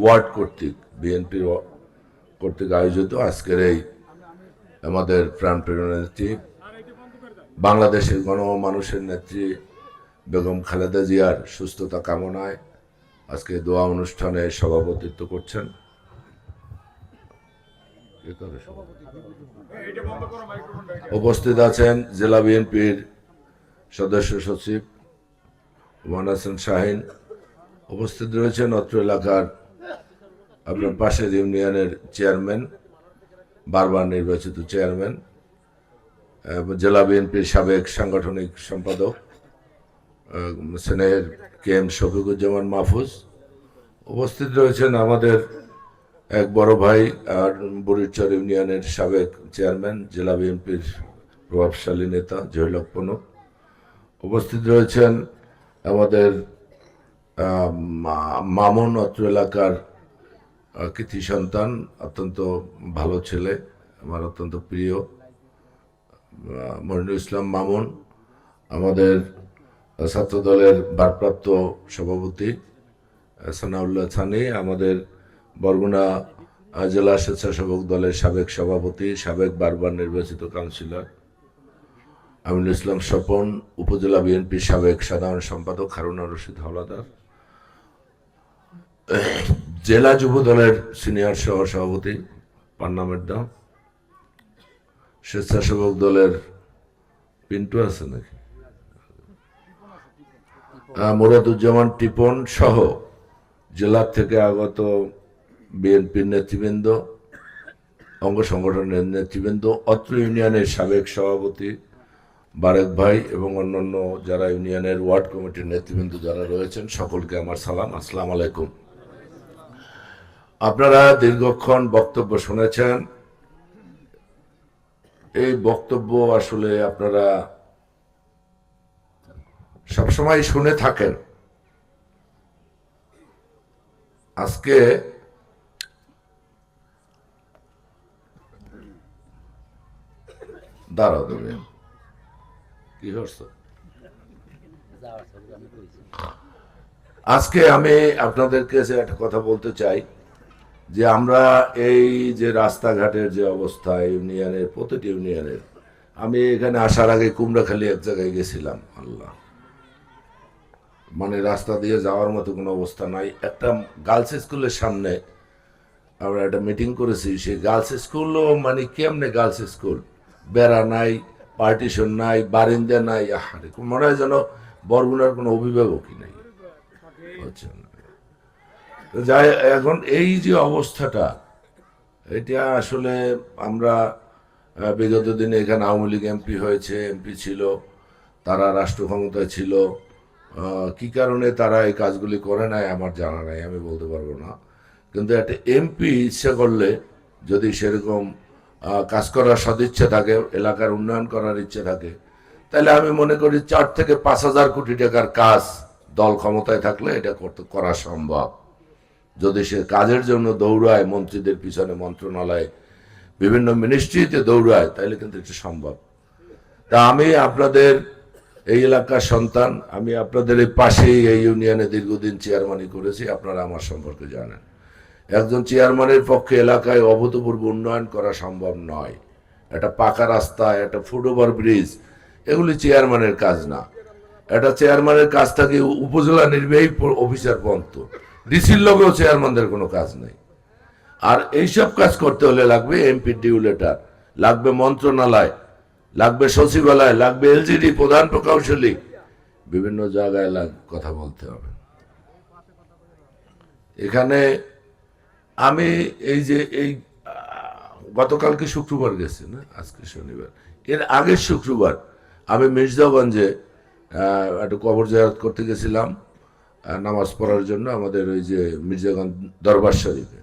Word কর্তৃক, বিএনপির কর্তৃক আয়োজিত আজকের এই আমাদের প্রাণপ্রিয় নেত্রী, বাংলাদেশের গণমানুষের নেত্রী বেগম খালেদা জিয়ার সুস্থতা কামনায় আজকে দোয়া অনুষ্ঠানে সভাপতিত্ব করছেন? উপস্থিত আছেন জেলা বিএনপির সদস্য সচিব, ওমান হাসান শাহিন উপস্থিত রয়েছেন অত্র এলাকার আপনার পাশের ইউনিয়নের চেয়ারম্যান, বারবার নির্বাচিত চেয়ারম্যান জেলা বিএনপির সাবেক সাংগঠনিক সম্পাদক স্নেহের কে এম শফিকুজ্জামান মাহফুজ। উপস্থিত রয়েছেন আমাদের এক বড় ভাই আর বুড়িরচর ইউনিয়নের সাবেক চেয়ারম্যান, জেলা বিএনপির প্রভাবশালী নেতা জহিলক উপস্থিত রয়েছেন আমাদের মামুন অত্র এলাকার কৃতি সন্তান, অত্যন্ত ভালো ছেলে, আমার অত্যন্ত প্রিয় মনিরুল ইসলাম মামুন, আমাদের ছাত্র দলের ভারপ্রাপ্ত সভাপতি সানাউল্লাহ ছানি, আমাদের বরগুনা জেলা স্বেচ্ছাসেবক দলের সাবেক সভাপতি, সাবেক বারবার নির্বাচিত কাউন্সিলর, আমিনুল ইসলাম স্বপন, উপজেলা বিএনপির সাবেক সাধারণ সম্পাদক হারুনা রশিদ হাওলাদার জেলা যুব দলের সিনিয়র সহ সভাপতি পান্নামের দাম স্বেচ্ছাসেবক দলের পিন্টু আছে নাকি? মুরাদুজ্জামান টিপন সহ জেলা থেকে আগত বিএনপির নেতৃবৃন্দ, অঙ্গ সংগঠনের নেতৃবৃন্দ, অত্র ইউনিয়নের সাবেক সভাপতি বারেক ভাই এবং অন্যান্য যারা ইউনিয়নের ওয়ার্ড কমিটির নেতৃবৃন্দ যারা রয়েছেন, সকলকে আমার সালাম। আসসালাম আলাইকুম। আপনারা দীর্ঘক্ষণ বক্তব্য শুনেছেন। এই বক্তব্য আসলে আপনারা সবসময় শুনে থাকেন। আজকে দাঁড়াও দেবে কি হচ্ছে আজকে আমি আপনাদেরকে যে একটা কথা বলতে চাই যে আমরা এই যে রাস্তাঘাটের যে অবস্থা, ইউনিয়নের, প্রতিটি ইউনিয়নের, আমি এখানে আসার আগে কুমড়াখালি এক জায়গায় গেছিলাম, আল্লাহ। মানে রাস্তা দিয়ে যাওয়ার মতো কোনো অবস্থা নাই। একটা গার্লস স্কুলের সামনে আমরা একটা মিটিং করেছি, সেই গার্লস স্কুলও মানে কেমনে গার্লস স্কুল? বেড়া নাই, পার্টিশন নাই, বারিন্দা নাই, আহারে, মনে হয় যেন বরগুনার কোনো অভিভাবকই নাই। হচ্ছে না? যাই, এখন এই যে অবস্থাটা, এটা আসলে আমরা বিগত দিনে এখানে আওয়ামী লীগ এমপি হয়েছে, এমপি ছিল, তারা রাষ্ট্র ক্ষমতায় ছিল কি কারণে তারা এই কাজগুলি করে নাই আমার জানা নাই, আমি বলতে পারব না। কিন্তু একটা এমপি ইচ্ছে করলে যদি সেরকম কাজ করার সদিচ্ছা থাকে, এলাকার উন্নয়ন করার ইচ্ছে থাকে, তাহলে আমি মনে করি চার থেকে পাঁচ হাজার কোটি টাকার কাজ দল ক্ষমতায় থাকলে এটা করতে, করা সম্ভব। যদি সে কাজের জন্য দৌড়ায়, মন্ত্রীদের পিছনে মন্ত্রণালয়ে বিভিন্ন মিনিস্ট্রিতে দৌড়ায়, তাহলে কিন্তু এটা সম্ভব। তা আমি আপনাদের এই এলাকার সন্তান, আমি আপনাদের এই পাশেই এই ইউনিয়নে দীর্ঘদিন চেয়ারম্যানই করেছি, আপনারা আমার সম্পর্কে জানেন। একজন চেয়ারম্যানের পক্ষে এলাকায় অভূতপূর্ব উন্নয়ন করা সম্ভব নয়। একটা পাকা রাস্তা, একটা ফুটওভার ব্রিজ, এগুলি চেয়ারম্যানের কাজ না। একটা চেয়ারম্যানের কাজ থাকে উপজেলা নির্বাহী অফিসার পর্যন্ত। ডিসির লগেও চেয়ারম্যানদের কোনো কাজ নেই। আর এইসব কাজ করতে হলে লাগবে এমপি ডিউ লেটার লাগবে মন্ত্রণালয়, লাগবে সচিবালয়, লাগবে এলজিডি, প্রধান প্রকৌশলী। বিভিন্ন জায়গায় লাগ- কথা বলতে হবে। এখানে আমি এই যে এই গতকালকে শুক্রবার গেছি না? আজকে শনিবার। এর আগের শুক্রবার আমি মির্জাগঞ্জে একটা কবর জায়াত করতে গেছিলাম। নামাজ পড়ার জন্য আমাদের ওই যে মির্জাগঞ্জ দরবার শরীফে।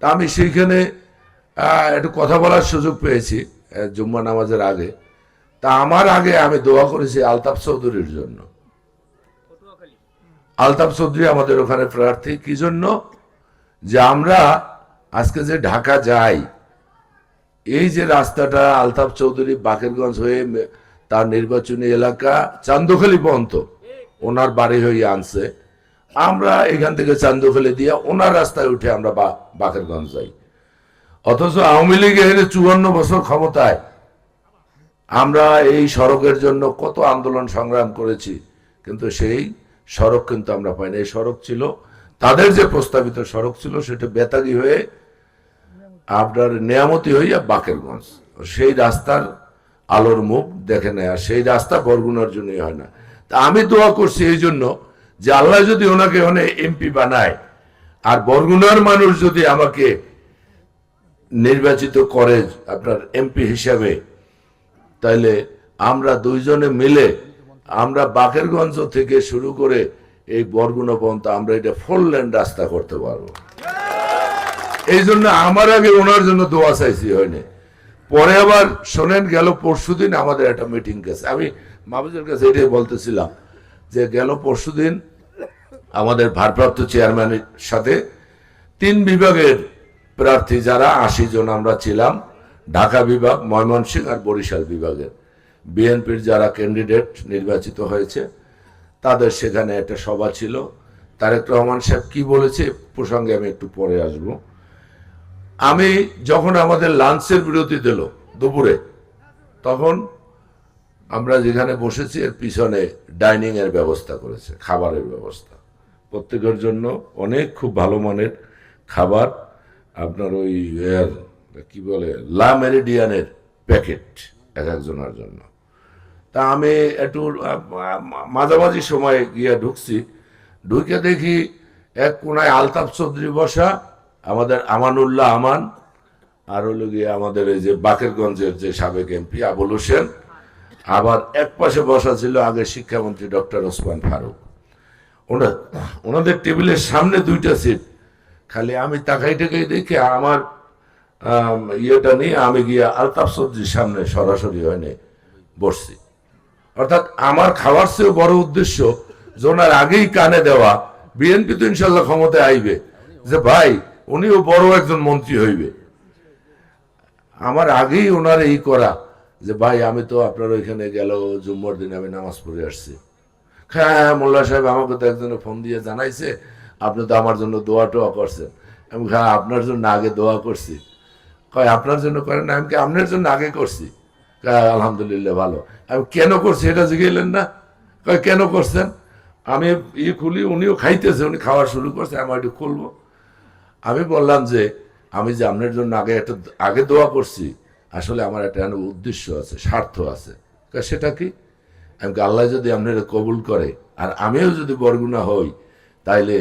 তা আমি সেইখানে একটু কথা বলার সুযোগ পেয়েছি জুম্মা নামাজের আগে। তা আমার আগে আমি দোয়া করেছি আলতাফ চৌধুরীর জন্য। আলতাফ চৌধুরী আমাদের ওখানে প্রার্থী। কি জন্য? যে আমরা আজকে যে ঢাকা যাই, এই যে রাস্তাটা আলতাফ চৌধুরী বাকেরগঞ্জ হয়ে তার নির্বাচনী এলাকা চান্দখালি পর্যন্ত ওনার বাড়ি হয়ে আনছে। আমরা এখান থেকে চান্দু ফেলে দিয়ে ওনার রাস্তায় উঠে আমরা বাকেরগঞ্জ যাই। অথচ আওয়ামী লীগ এখানে চুয়ান্ন বছর ক্ষমতায় আমরা এই সড়কের জন্য কত আন্দোলন সংগ্রাম করেছি, কিন্তু সেই সড়ক কিন্তু আমরা পাইনি এই সড়ক ছিল, তাদের যে প্রস্তাবিত সড়ক ছিল, সেটা বেতাগি হয়ে আপনার নেয়ামতি হইয়া বাকেরগঞ্জ। সেই রাস্তার আলোর মুখ দেখে নেয়, আর সেই রাস্তা বরগুনার জন্যই হয় না। তা আমি দোয়া করছি এই জন্য যে আল্লাহ যদি ওনাকে ওখানে এমপি বানায়, আর বরগুনার মানুষ যদি আমাকে নির্বাচিত করে আপনার এমপি হিসাবে, তাইলে আমরা দুইজনে মিলে আমরা বাকেরগঞ্জ থেকে শুরু করে এই বরগুনা পর্যন্ত আমরা এটা ফোর রাস্তা করতে পারব। এই জন্য আমার আগে ওনার জন্য দোয়া চাইছি, হয়নি। পরে আবার শোনেন গেল, পরশুদিন আমাদের একটা মিটিং গেছে। আমি মাহবুজের কাছে এটাই বলতেছিলাম যে গেল পরশুদিন আমাদের ভারপ্রাপ্ত চেয়ারম্যানের সাথে তিন বিভাগের প্রার্থী যারা আশি জন আমরা ছিলাম, ঢাকা বিভাগ, ময়মনসিংহ আর বরিশাল বিভাগের। বিএনপির যারা ক্যান্ডিডেট নির্বাচিত হয়েছে, তাদের সেখানে একটা সভা ছিল। তারেক রহমান সাহেব কি বলেছে প্রসঙ্গে আমি একটু পরে আসব। আমি যখন আমাদের লাঞ্চের বিরতি দিল দুপুরে, তখন আমরা যেখানে বসেছি, এর পিছনে ডাইনিং এর ব্যবস্থা করেছে, খাবারের ব্যবস্থা। প্রত্যেকের জন্য অনেক খুব ভালো মানের খাবার, আপনার ওই কি বলে, লা মেরিডিয়ানের প্যাকেট এক একজনের জন্য। তা আমি একটু মাঝামাঝি সময়ে গিয়ে ঢুকছি, ঢুকে দেখি এক কোনায় আলতাফ চৌধুরী বসা, আমাদের আমানুল্লাহ আমান, আর হলো গিয়ে আমাদের এই যে বাকেরগঞ্জের যে সাবেক এমপি আবুল হোসেন আবার এক পাশে বসা ছিল আগে শিক্ষামন্ত্রী ডক্টর ওসমান ফারুক। ওনা ওনাদের টেবিলের সামনে দুইটা সিট। খালি আমি তাকাই টাকাই দেখে আমার আম, ইয়েটা নিয়ে আমি গিয়ে আলতাফ সবজির সামনে সরাসরি হয়নি বসছি। অর্থাৎ আমার খাওয়ার চেয়েও বড় উদ্দেশ্য যে ওনার আগেই কানে দেওয়া বিএনপি তো ইনশাল্লাহ ক্ষমতায় আইবে যে ভাই উনিও বড় একজন মন্ত্রী হইবে। আমার আগেই ওনার এই করা যে ভাই আমি তো আপনার ওইখানে গেল জুম্মর দিনে আমি নামাজ পড়ে আসছি। হ্যাঁ হ্যাঁ মোল্লা সাহেব আমাকে তো একজনে ফোন দিয়ে জানাইছে আপনি তো আমার জন্য দোয়া টোয়া করছেন। আমি হ্যাঁ আপনার জন্য আগে দোয়া করছি। কয় আপনার জন্য করেন আমি কি আপনার জন্য আগে করছি। কয়, আলহামদুলিল্লাহ ভালো। আমি কেন করছি এটা জিগাইলেন না। কয় কেন করছেন? আমি ই খুলি উনিও খাইতেছে উনি খাওয়া শুরু করছে আমি একটু খুলবো। আমি বললাম যে আমি যে আপনার জন্য আগে একটা আগে দোয়া করছি আসলে আমার একটা উদ্দেশ্য আছে, স্বার্থ আছে। সেটা কি? আমি আল্লাহ যদি আপনার কবুল করে, আর আমিও যদি বরগুনা হই, তাইলে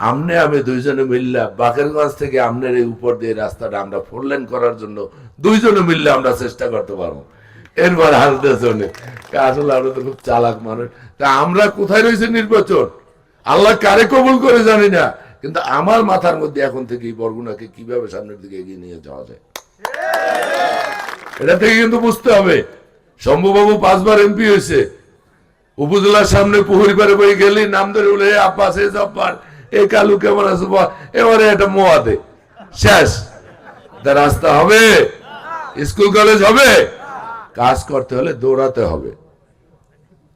আমনে আমি দুইজনে মিললে বাকেরগঞ্জ থেকে আমনের এই উপর দিয়ে রাস্তাটা আমরা ফোর লেন করার জন্য দুইজনে মিললে আমরা চেষ্টা করতে পারব। এরপর হাসতেছে অনেক আসলে আমরা তো খুব চালাক মানুষ। তা আমরা কোথায় রয়েছে নির্বাচন? আল্লাহ কারে কবুল করে জানি না। কিন্তু আমার মাথার মধ্যে এখন থেকে এই বরগুনাকে কীভাবে সামনের দিকে এগিয়ে নিয়ে যাওয়া যায়? এটা থেকে কিন্তু বুঝতে হবে। শম্ভুবাবু পাঁচবার এমপি হয়েছে। উপজেলার সামনে পুহরিবারে বই গেলি, নাম ধরে "এ আব্বাস এ জব্বার, এ কালু কেমন আছে এবারে এটা মোয়াদে। শেষ। তা রাস্তা হবে। স্কুল, কলেজ হবে। কাজ করতে হলে দৌড়াতে হবে।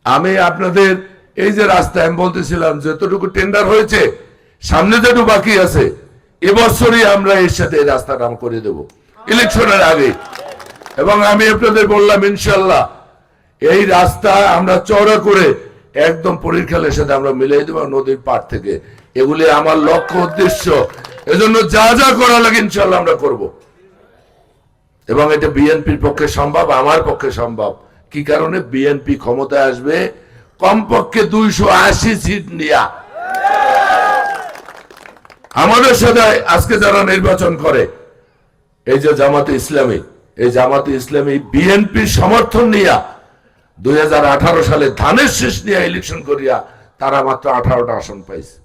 আমি আপনাদের এই যে রাস্তা, আমি বলতেছিলাম, যতটুকু টেন্ডার হয়েছে, সামনে যেটুকু বাকি আছে এবছরই আমরা এর সাথে এই রাস্তাটা করে দেব। ইলেকশনের আগে। এবং আমি আপনাদের বললাম ইনশাল্লাহ এই রাস্তা আমরা চওড়া করে একদম পরীক্ষালের সাথে আমরা মিলিয়ে দেবো নদীর পাড় থেকে। এগুলি আমার লক্ষ্য উদ্দেশ্য। এজন্য যা যা করা লাগে ইনশাল্লাহ আমরা করব। এবং এটা বিএনপির পক্ষে সম্ভব, আমার পক্ষে সম্ভব। কি কারণে? বিএনপি ক্ষমতায় আসবে কমপক্ষে দুইশো আশি সিট নিয়া। আমাদের সাথে আজকে যারা নির্বাচন করে, এই যে জামাতে ইসলামী এই জামাতে ইসলামী বিএনপির সমর্থন নিয়া দুই সালে ধানের শেষ নিয়ে ইলেকশন করিয়া তারা মাত্র আঠারোটা আসন পাইছে।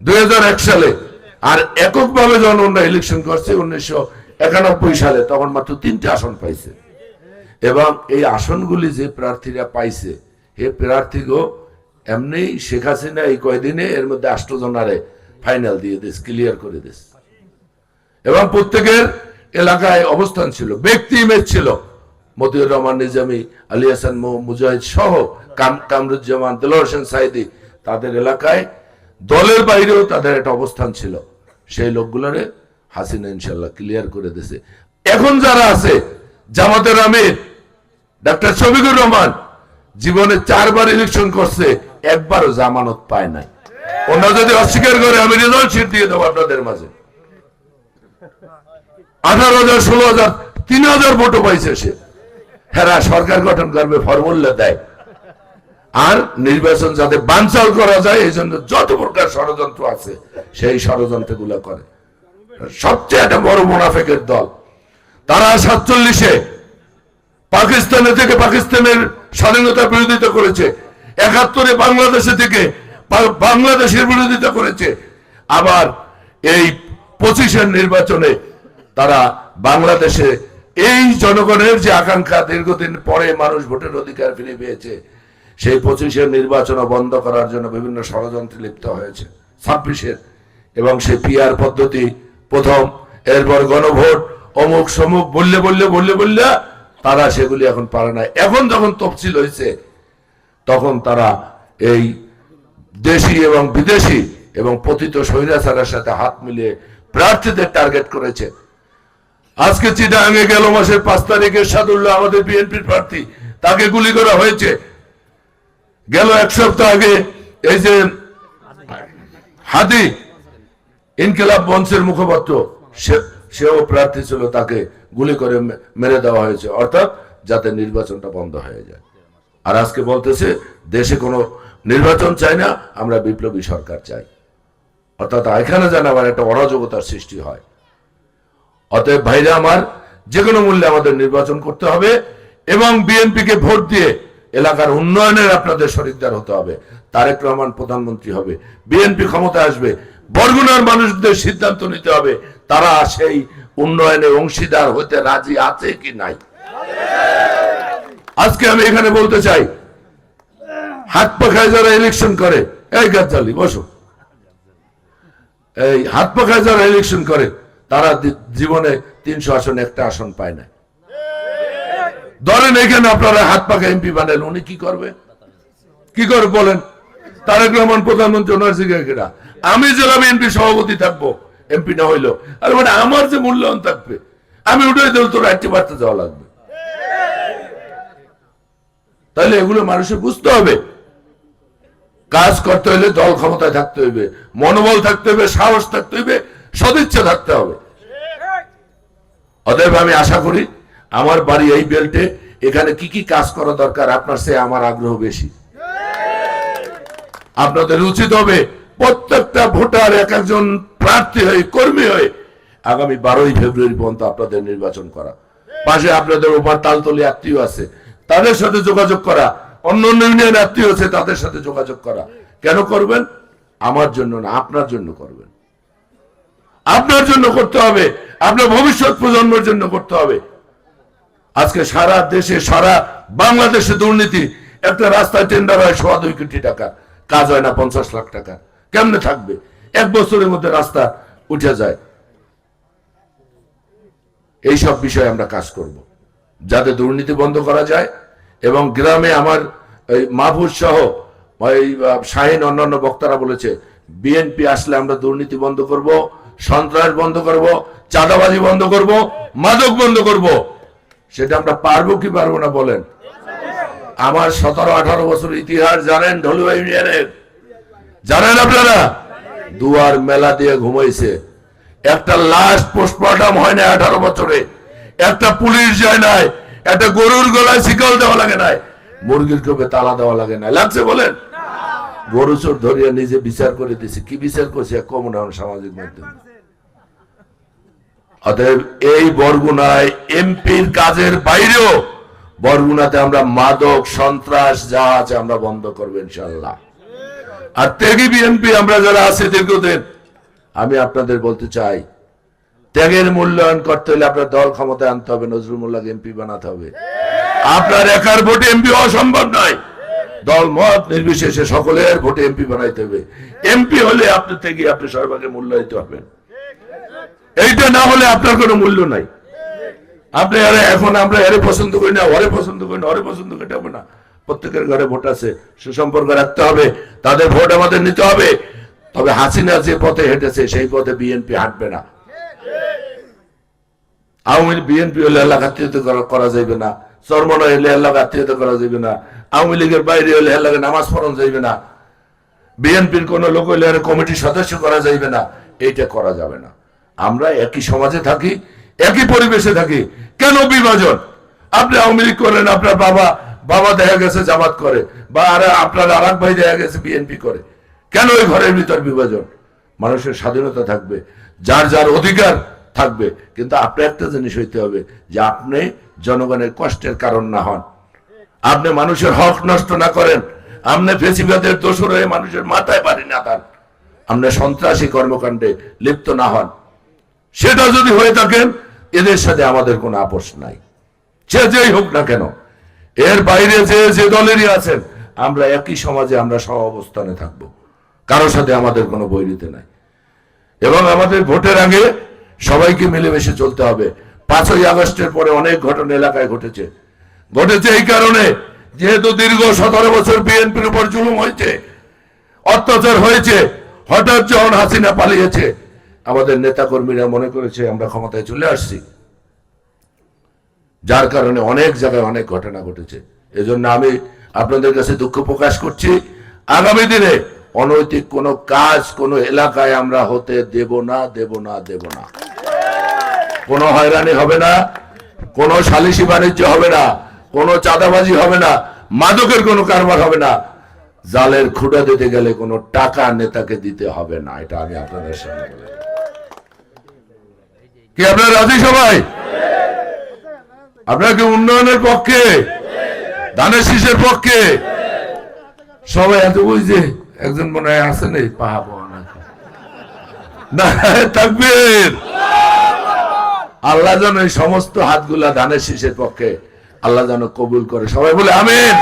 দুই সালে আর এককভাবে যখন ওনারা ইলেকশন করছে উনিশশো একানব্বই সালে, তখন মাত্র তিনটে আসন পাইছে। এবং এই আসনগুলি যে প্রার্থীরা পাইছে এ প্রার্থীগো এমনি শেখ হাসিনা এই কয়দিনে এর মধ্যে আষ্টজনারে ফাইনাল দিয়ে দিস ক্লিয়ার করে দিস। এবং প্রত্যেকের এলাকায় অবস্থান ছিল, ব্যক্তি ইমেজ ছিল। মতিউর রহমান, নিজামি, আলী হাসান মুজাহিদ সহ কাম, কামরুজ্জামান, দেলোয়ার হোসেন সাইদি, তাদের এলাকায় দলের বাইরেও তাদের একটা অবস্থান ছিল। সেই লোকগুলোরে হাসিনা ইনশাল্লাহ ক্লিয়ার করে দিয়েছে এখন যারা আছে, জামাতের আমির, ডাক্তার শফিকুর রহমান, জীবনে চারবার ইলেকশন করছে, একবারও জামানত পায় নাই। ওনারা যদি অস্বীকার করে, আমি রেজাল্ট শিট দিয়ে দেবো আপনাদের মাঝে। আঠারো হাজার, ষোলো হাজার, তিন হাজার ভোটও পাইছে সে। হ্যাঁ সরকার গঠন করবে ফর্মুলা দেয়। আর নির্বাচন যাতে বানচাল করা যায়, এই জন্য যত প্রকার ষড়যন্ত্র আছে, সেই ষড়যন্ত্র করে। সবচেয়ে একটা বড় মোনাফেকের দল। তারা সাতচল্লিশে পাকিস্তানে থেকে পাকিস্তানের স্বাধীনতা বিরোধিতা করেছে। একাত্তরে বাংলাদেশে থেকে বাংলাদেশের বিরোধিতা করেছে। আবার এই পঁচিশের নির্বাচনে তারা বাংলাদেশে এই জনগণের যে আকাঙ্ক্ষা দীর্ঘদিন পরে মানুষ ভোটের অধিকার ফিরে পেয়েছে, সেই পঁচিশের নির্বাচন বন্ধ করার জন্য বিভিন্ন ষড়যন্ত্রে লিপ্ত হয়েছে, ছাব্বিশের। এবং সেই পিআর পদ্ধতি প্রথম, এরপর গণভোট, অমুক সমুক, বললে বললে বললে বললে, তারা সেগুলি এখন পারে না। এখন যখন তফসিল হয়েছে, তখন তারা এই দেশি এবং বিদেশি এবং পতিত স্বৈরাচারের সাথে হাত মিলিয়ে প্রার্থীদের টার্গেট করেছে। আজকে চিটাঙ্গে গেল মাসের পাঁচ তারিখে সাদুল্লাহ আমাদের বিএনপির প্রার্থী। তাকে গুলি করা হয়েছে। গেল এক সপ্তাহ আগে এই যে হাদি ইনকিলাব মঞ্চের মুখপাত্র সেও প্রার্থী ছিল, তাকে গুলি করে মেরে দেওয়া হয়েছে। অর্থাৎ যাতে নির্বাচনটা বন্ধ হয়ে যায়। আর আজকে বলতেছে, দেশে কোনো নির্বাচন চাই না, আমরা বিপ্লবী সরকার চাই। অর্থাৎ এখানে যেন আবার একটা অরাজকতার সৃষ্টি হয়। অতএব ভাইরা আমার যে কোনো মূল্যে আমাদের নির্বাচন করতে হবে এবং বিএনপিকে ভোট দিয়ে এলাকার উন্নয়নের আপনাদের শরিকদার হতে হবে। তারেক রহমান প্রধানমন্ত্রী হবে, বিএনপি ক্ষমতা আসবে, বরগুনার মানুষদের সিদ্ধান্ত নিতে হবে, তারা সেই উন্নয়নে অংশীদার হতে রাজি আছে কি নাই। আজকে আমি এখানে বলতে চাই, হাত পাখায় যারা ইলেকশন করে, এই গাজ্জালি, বসো। এই হাত পাখায় যারা ইলেকশন করে তারা জীবনে তিনশো আসন, একটা আসন পায় না ধরেন এখানে আপনারা হাত পাখা এমপি বানালেন উনি কি করবে? কি করবে বলেন? তারেক রহমান প্রধানমন্ত্রী, ওনার জিজ্ঞাসা আমি জেলা বিএনপি সভাপতি থাকব এমপি না হইল আর মানে আমার যে মূল্যায়ন থাকবে, আমি উঠে দেবো, তোর একটি বার্তা যাওয়া লাগবে। তাহলে এগুলো মানুষের বুঝতে হবে। কাজ করতে হলে দল ক্ষমতায় থাকতে হইবে, মনোবল থাকতে হবে সাহস থাকতে হইবে সদিচ্ছা থাকতে হবে। অতএব আমি আশা করি আমার বাড়ি এই বেল্টে এখানে কি কি কাজ করা দরকার, আপনার সে আমার আগ্রহ বেশি। আপনাদের উচিত হবে প্রত্যেকটা ভোটার এক একজন প্রার্থী হয়ে, কর্মী হয়ে আগামী বারোই ফেব্রুয়ারি পর্যন্ত আপনাদের নির্বাচন করা। পাশে আপনাদের ওপার তালতলি আত্মীয় আছে, তাদের সাথে যোগাযোগ করা। অন্য অন্য ইউনিয়ন আত্মীয় আছে, তাদের সাথে যোগাযোগ করা। কেন করবেন? আমার জন্য না, আপনার জন্য করবেন। আপনার জন্য করতে হবে আপনার ভবিষ্যৎ প্রজন্মের জন্য করতে হবে। আজকে সারা দেশে সারা বাংলাদেশে দুর্নীতি একটা রাস্তায় টেন্ডার হয় সোয়া দুই কোটি টাকা কাজ হয় না পঞ্চাশ লাখ টাকা। কেমনে থাকবে? এক বছরের মধ্যে রাস্তা উঠে যায়। এই সব বিষয়ে আমরা কাজ করব। যাতে দুর্নীতি বন্ধ করা যায় এবং গ্রামে আমার এই মাহফুজ সহ আহ, শাহিন অন্যান্য বক্তারা বলেছে বিএনপি আসলে আমরা দুর্নীতি বন্ধ করব সন্ত্রাস বন্ধ করব, চাঁদাবাজি বন্ধ করব, মাদক বন্ধ করব। সেটা আমরা পারব কি পারব না বলেন? আমার সতেরো, আঠারো বছর ইতিহাস জানেন ঢলুয়া ইউনিয়নের জানেন আপনারা? দুয়ার মেলা দিয়ে ঘুমাইছে। একটা লাশ পোস্টমর্টম হয় না আঠারো বছরে। একটা পুলিশ যায় নাই। একটা গরুর গলায় শিকল দেওয়া লাগে নাই। মুরগির কোপে তালা দেওয়া লাগে না লাগছে বলেন? গরু চোর ধরিয়া নিজে বিচার করে দিছে। কি বিচার করছে? কমন সামাজিক মাধ্যমে। অতএব এই বরগুনায় এমপির কাজের বাইরেও বরগুনাতে আমরা মাদক, সন্ত্রাস যা আছে আমরা বন্ধ করব ইনশাল্লাহ আর ত্যাগী বিএনপি আমরা যারা আছে দীর্ঘদিন, আমি আপনাদের বলতে চাই, ত্যাগের মূল্যায়ন করতে হলে আপনার দল ক্ষমতায় আনতে হবে নজরুল মোল্লাকে এমপি বানাতে হবে। আপনার একার ভোটে এমপি হওয়া সম্ভব নয়। দল মত নির্বিশেষে সকলের ভোটে এমপি বানাইতে হবে। এমপি হলে আপনি থেকে আপনি সর্বাগে মূল্যায়িত হবেন। এইটা না হলে আপনার কোনো মূল্য নাই। আপনি আরে এখন আমরা এরে পছন্দ করি না, ওরে পছন্দ করি না, ওরে পছন্দ করি না প্রত্যেকের ঘরে ভোট আছে, সুসম্পর্ক রাখতে হবে, তাদের ভোট আমাদের নিতে হবে। তবে হাসিনা যে পথে হেঁটেছে, সেই পথে বিএনপি হাঁটবে না। আওয়ামী লীগ বিএনপি হলে এলাকা আত্মীয়তা করা- যাইবে না। চরমনা হলে এলাকা আত্মীয়তা করা যাইবে না। আওয়ামী লীগের বাইরে হলে এলাকা নামাজ পড়ানো যাইবে না। বিএনপির কোন লোক আর কমিটির সদস্য করা যাইবে না। এইটা করা যাবে না। আমরা একই সমাজে থাকি, একই পরিবেশে থাকি। কেন বিভাজন? আপনি আওয়ামী লীগ করেন, আপনার বাবা বাবা দেখা গেছে জামাত করে, বা আর আপনার আর ভাই দেখা গেছে বিএনপি করে। কেন ওই ঘরের ভিতর বিভাজন? মানুষের স্বাধীনতা থাকবে, যার যার অধিকার থাকবে। কিন্তু আপনি একটা জিনিস হইতে হবে, যে আপনি জনগণের কষ্টের কারণ না হন। আপনি মানুষের হক নষ্ট না করেন। আপনি ফেসিবাদের দোষর হয়ে মানুষের মাথায় পারি না তার আপনি সন্ত্রাসী কর্মকাণ্ডে লিপ্ত না হন। সেটা যদি হয়ে থাকেন এদের সাথে আমাদের কোনো আপোষ নাই। সে যেই হোক না কেন, এর বাইরে যে যে দলেরই আছেন, আমরা একই সমাজে আমরা সহ অবস্থানে থাকব। কারোর সাথে আমাদের কোনো বৈরিতে নাই। এবং আমাদের ভোটের আগে সবাইকে মিলেমিশে চলতে হবে। পাঁচই আগস্টের পরে অনেক ঘটনা এলাকায় ঘটেছে। ঘটেছে এই কারণে, যেহেতু দীর্ঘ সতেরো বছর বিএনপির উপর জুলুম হয়েছে, অত্যাচার হয়েছে, হঠাৎ যখন হাসিনা পালিয়েছে আমাদের নেতা কর্মীরা মনে করেছে, আমরা ক্ষমতায় চলে আসছি। যার কারণে অনেক জায়গায় অনেক ঘটনা ঘটেছে। এজন্য আমি আপনাদের কাছে দুঃখ প্রকাশ করছি। আগামী দিনে অনৈতিক কোনো কাজ কোনো এলাকায় আমরা হতে দেব না দেব না দেব না। কোনো হয়রানি হবে না, কোনো সালিসি বাণিজ্য হবে না, কোনো চাঁদাবাজি হবে না, মাদকের কোনো কারবার হবে না। জালের খুঁটা দিতে গেলে কোনো টাকা নেতাকে দিতে হবে না, এটা আমি আপনাদের সামনে বলে। কি, আপনার রাজি সবাই? আপনার কি উন্নয়নের পক্ষে? ধানের শীষের পক্ষে? সবাই এত বুঝছে একজন মনে হয় আসেন এই পাহা থাকবেন। আল্লাহ যেন এই সমস্ত হাতগুলা ধানের শীষের পক্ষে আল্লাহ যেন কবুল করে। সবাই বলে, আমিন।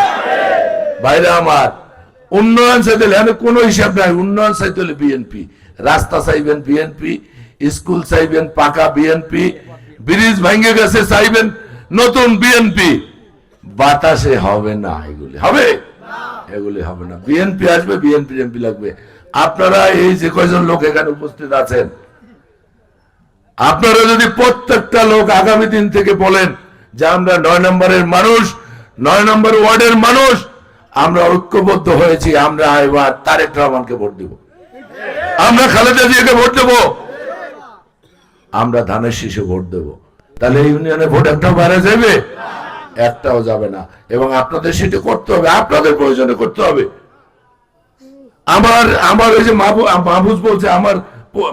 বাইরে আমার, উন্নয়ন চাইতে হলে কোনো হিসাব নাই। উন্নয়ন হলে বিএনপি, রাস্তা চাইবেন বিএনপি স্কুল চাইবেন পাকা বিএনপি ব্রিজ ভেঙে গেছে চাইবেন নতুন বিএনপি বাতাসে হবে না এগুলি। হবে? এগুলি হবে না। বিএনপি আসবে বিএনপি এমপি লাগবে। আপনারা এই যে কয়জন লোক এখানে উপস্থিত আছেন, আপনারা যদি প্রত্যেকটা লোক আগামী দিন থেকে বলেন যে আমরা নয় নম্বরের মানুষ, নয় নম্বর ওয়ার্ডের মানুষ, আমরা ঐক্যবদ্ধ হয়েছি, আমরা এবার তারেক রহমানকে ভোট দিব। আমরা খালেদা জিয়াকে ভোট দেব। আমরা ধানের শীষে ভোট দেব। তাহলে ইউনিয়নে ভোট একটাও বাইরে যাবে? একটাও যাবে না। এবং আপনাদের সেটা করতে হবে, আপনাদের প্রয়োজনে করতে হবে। আমার আমার ওই যে মাহবু- মাহফুজ বলছে, আমার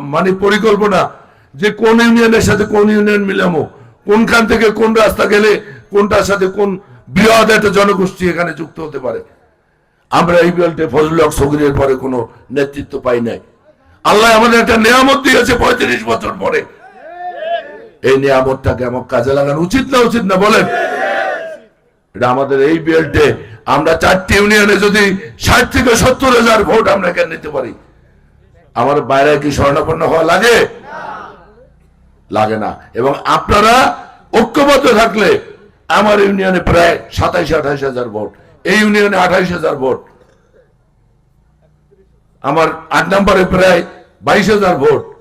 মানে পরিকল্পনা যে কোন ইউনিয়নের সাথে কোন ইউনিয়ন মিলামো, কোনখান থেকে কোন রাস্তা গেলে কোনটার সাথে কোন বৃহৎ একটা জনগোষ্ঠী এখানে যুক্ত হতে পারে। আমরা এই বেল্টে ফজল হক সগিরের পরে কোনো নেতৃত্ব পাই নাই। আল্লাহ আমাদের একটা নিয়ামত দিয়েছে পঁয়ত্রিশ বছর পরে। এই নিয়ামতটাকে আমার কাজে লাগানো উচিত না উচিত না, বলেন। এটা আমাদের এই বেল্টে আমরা চারটি ইউনিয়নে যদি ষাট থেকে সত্তর হাজার ভোট আমরা এখানে নিতে পারি? আমার বাইরে কি স্বর্ণাপন্ন হওয়া লাগে? লাগে না। এবং আপনারা ঐক্যবদ্ধ থাকলে আমার ইউনিয়নে প্রায় সাতাইশ, আঠাইশ হাজার ভোট। এই ইউনিয়নে আঠাইশ হাজার ভোট। আমার আট নম্বরে প্রায় বাইশ হাজার ভোট।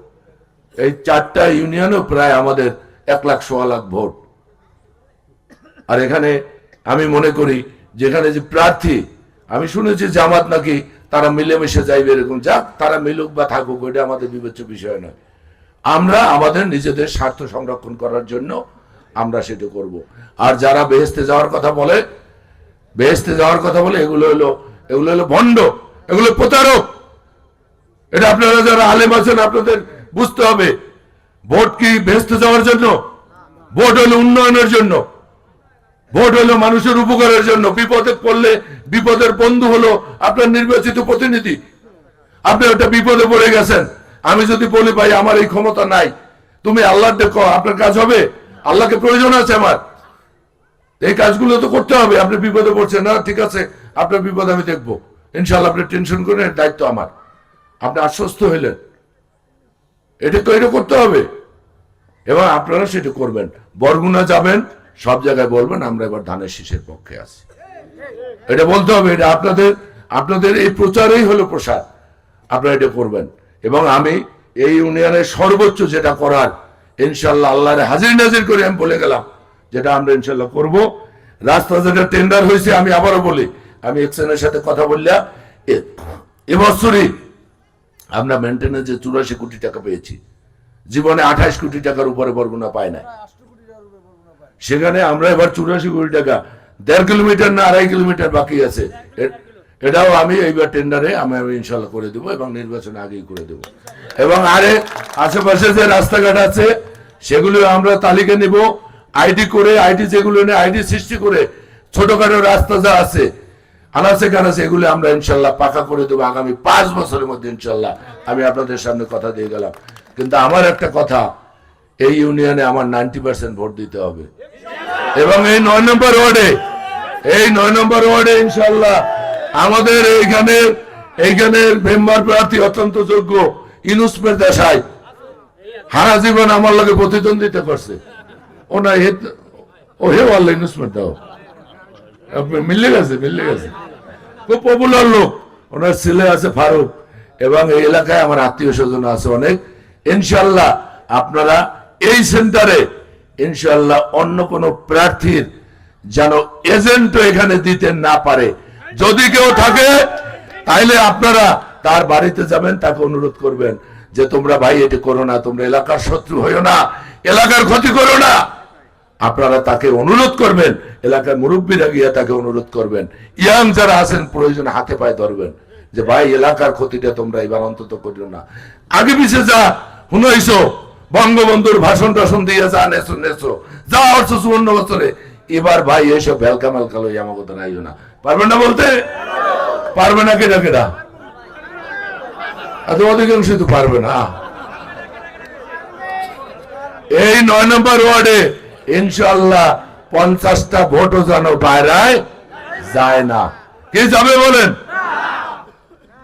এই চারটা ইউনিয়নও প্রায় আমাদের এক লাখ সোয়া লাখ ভোট। আর এখানে আমি মনে করি, যেখানে যে প্রার্থী, আমি শুনেছি জামাত নাকি তারা মিলেমিশে যাইবে এরকম, যাক, তারা মিলুক বা থাকুক, ওইটা আমাদের বিবেচ্য বিষয় নয়। আমরা আমাদের নিজেদের স্বার্থ সংরক্ষণ করার জন্য আমরা সেটা করব। আর যারা বেহেস্তে যাওয়ার কথা বলে বেহেস্তে যাওয়ার কথা বলে, এগুলো হলো এগুলো হলো ভণ্ড, এগুলো প্রতারক। এটা আপনারা যারা আলেম আছেন, আপনাদের বুঝতে হবে। ভোট কি বেহেস্তে যাওয়ার জন্য? ভোট হলো উন্নয়নের জন্য। ভোট হলো মানুষের উপকারের জন্য। বিপদে পড়লে বিপদের বন্ধু হলো আপনার নির্বাচিত প্রতিনিধি। আপনি ওটা বিপদে পড়ে গেছেন। আমি যদি বলি, ভাই, আমার এই ক্ষমতা নাই। তুমি আল্লাহ দেখো, আপনার কাজ হবে। আল্লাহকে প্রয়োজন আছে আমার। এই কাজগুলো তো করতে হবে। আপনি বিপদে পড়ছেন। না, ঠিক আছে, আপনার বিপদ আমি দেখব। ইনশাল্লাহ আপনি টেনশন করেন, দায়িত্ব আমার। আপনি আশ্বস্ত হইলেন। এটা তো এটা করতে হবে। এবং আপনারা সেটা করবেন। বরগুনা যাবেন, সব জায়গায় বলবেন, আমরা এবার ধানের শীষের পক্ষে আছি। এটা বলতে হবে, এটা আপনাদের আপনাদের এই প্রচারেই হলো প্রসার। আপনারা এটা করবেন। এবং আমি এই ইউনিয়নের সর্বোচ্চ যেটা করার ইনশাল্লাহ আল্লাহর হাজির নাজির করে আমি বলে গেলাম, যেটা আমরা ইনশাল্লাহ করব। রাস্তা যেটা টেন্ডার হয়েছে, আমি আবারও বলি, আমি এক্সেনের সাথে কথা বললাম। এবছরই আমরা মেনটেন্যান্সে চুরাশি কোটি টাকা পেয়েছি। জীবনে আঠাশ কোটি টাকার উপরে বরগুনা পায় না সেখানে আমরা এবার চুরাশি কোটি টাকা দেড় কিলোমিটার না আড়াই কিলোমিটার বাকি আছে। এটাও আমি এইবার টেন্ডারে আমি আমি ইনশাল্লাহ করে দেবো এবং নির্বাচন আগেই করে দেবো। এবং আরে আশেপাশে যে রাস্তাঘাট আছে সেগুলো আমরা তালিকা নিব। আইডি করে আইডি যেগুলো নেই আইডি সৃষ্টি করে ছোটখাটো রাস্তা যা আছে আনাচে কানাচে এগুলো আমরা ইনশাল্লাহ পাকা করে দেবো আগামী পাঁচ বছরের মধ্যে ইনশাল্লাহ। আমি আপনাদের সামনে কথা দিয়ে গেলাম। কিন্তু আমার একটা কথা, এই ইউনিয়নে আমার নাইনটি পার্সেন্ট ভোট দিতে হবে। এবং এই নয় নম্বর ওয়ার্ডে, এই নয় নম্বর ওয়ার্ডে ইনশাল্লাহ আমাদের এইখানে এইখানে মেম্বার প্রার্থী অত্যন্ত যোগ্য ইনুসপের দেশায় হারা জীবন আমার লগে প্রতিদ্বন্দ্বিতা করছে। ওনা হে ও হে বলল ইনুসপের দাও আপনি- মিলে গেছে মিলে গেছে। খুব পপুলার লোক, ওনার ছেলে আছে ফারুক, এবং এই এলাকায় আমার আত্মীয় স্বজন আছে অনেক। ইনশাল্লাহ আপনারা এই সেন্টারে ইনশাল্লাহ অন্য কোন প্রার্থীর যেন এজেন্ট এখানে দিতে না পারে। যদি কেউ থাকে, তাইলে আপনারা তার বাড়িতে যাবেন, তাকে অনুরোধ করবেন যে, তোমরা ভাই, এটি করো না, তোমরা এলাকার শত্রু হইও না, এলাকার ক্ষতি করো না। আপনারা তাকে অনুরোধ করবেন, এলাকার মুরব্বীরা গিয়ে তাকে অনুরোধ করবেন। ইয়াং যারা আছেন, প্রয়োজন হাতে পায়ে ধরবেন। যে ভাই, এলাকার ক্ষতিটা তোমরা এবার অন্তত করিও না। আগে পিছিয়ে যা শুনাইছো বঙ্গবন্ধুর ভাষণ টাষণ দিয়ে যা, নেছো নেছো। যা অর্থ চুয়ান্ন বছরে। এবার ভাই এসব ভেলকা মেলকা লই আমার কথা নাইও না। পারবেন না বলতে? পারবে না কেটা কেটা এত অধিকাংশ তো পারবে না। এই নয় নম্বর ওয়ার্ডে ইনশাল্লাহ পঞ্চাশটা ভোটও যেন বাইরায় যায় না। কে যাবে বলেন?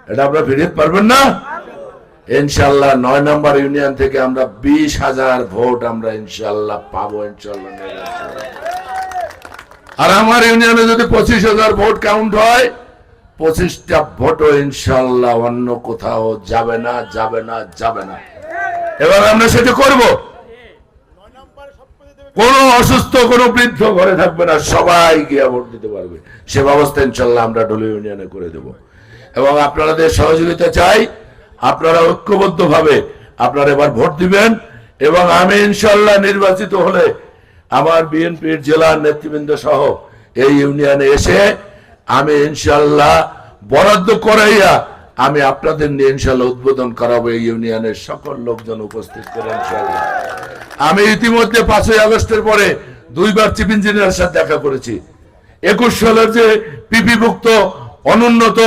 এটা আপনারা ফিরিয়ে পারবেন না? ইনশাল্লাহ নয় নম্বর ইউনিয়ন থেকে আমরা বিশ হাজার ভোট আমরা ইনশাল্লাহ পাবো ইনশাল্লাহ আর আমার ইউনিয়নে যদি পঁচিশ হাজার ভোট কাউন্ট হয়, পঁচিশটা ভোটও ইনশাল্লাহ অন্য কোথাও যাবে না যাবে না যাবে না। এবার আমরা সেটা করব। কোন অসুস্থ, কোন বৃদ্ধ ঘরে থাকবে না, সবাই গিয়ে ভোট দিতে পারবে। সে ব্যবস্থা ইনশাল্লাহ আমরা ডলি ইউনিয়নে করে দেব। এবং আপনাদের সহযোগিতা চাই, আপনারা ঐক্যবদ্ধ ভাবে আপনারা এবার ভোট দিবেন। এবং আমি ইনশাল্লাহ নির্বাচিত হলে আমার বিএনপির জেলার নেতৃবৃন্দ সহ এই ইউনিয়নে এসে আমি ইনশাল্লাহ বরাদ্দ করাইয়া আমি আপনাদের নিয়ে ইনশাল্লাহ উদ্বোধন করাবো এই ইউনিয়নের সকল লোকজন উপস্থিত করে ইনশাল্লাহ আমি ইতিমধ্যে পাঁচই আগস্টের পরে দুইবার চিফ ইঞ্জিনিয়ারের সাথে দেখা করেছি। একুশ সালের যে পিপি মুক্ত অনুন্নত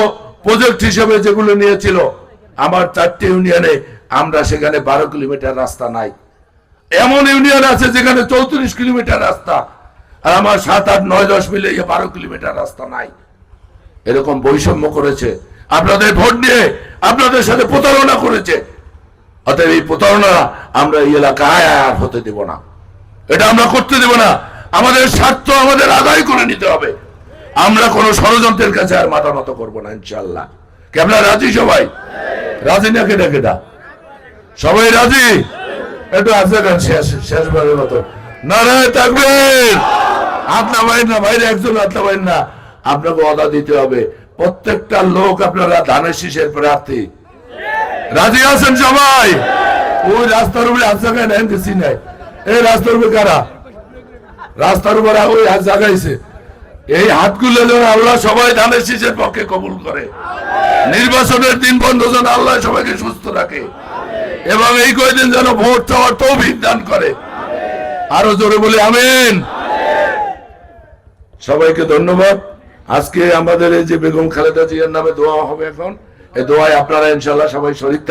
প্রজেক্ট হিসেবে যেগুলো নিয়েছিল, আমার চারটে ইউনিয়নে আমরা সেখানে বারো কিলোমিটার রাস্তা নাই। এমন ইউনিয়ন আছে যেখানে চৌত্রিশ কিলোমিটার রাস্তা, আর আমার সাত, আট, নয়, দশ মিলে বারো কিলোমিটার রাস্তা নাই। এরকম বৈষম্য করেছে। আপনাদের ভোট নিয়ে আপনাদের সাথে প্রতারণা করেছে। অতএব এই প্রতারণা আমরা এই এলাকায় আর হতে দেব না। এটা আমরা করতে দেব না। আমাদের স্বার্থ আমাদের আদায় করে নিতে হবে। আমরা কোন ষড়যন্ত্রের কাছে আর মাথা নত করব না ইনশাল্লাহ কেমন রাজি সবাই? রাজি না কেটা কেটা সবাই রাজি? একটু আছে গান শেষ, শেষবারের মতো। নারায় থাকবেন আপনার ভাই না, বাইরে একজন আপনার ভাই না। আপনাকে অদা দিতে হবে। প্রত্যেকটা লোক আপনারা ধানের শীষের প্রার্থী। রাজি আছেন সবাই? ওই রাস্তার উপরে হাত জায়গায় নেন কিছু নাই এই রাস্তার উপরে কারা? রাস্তার উপরে ওই হাত জাগাইছে এই হাতগুলো যেন আল্লাহ সবাই ধানের শীষের পক্ষে কবুল করে। নির্বাচনের দিন বন্ধ যেন আল্লাহ সবাইকে সুস্থ রাখে। এবং এই কয়দিন যেন ভোট চাওয়ার তৌফিক দান করে। আরও জোরে বলি, আমিন। সবাইকে ধন্যবাদ। আজকে আমাদের এই যে বেগম খালেদা জিয়ার নামে দোয়া হবে এখন। এই দোয়ায় আপনারা ইনশাল্লাহ সবাই শরীর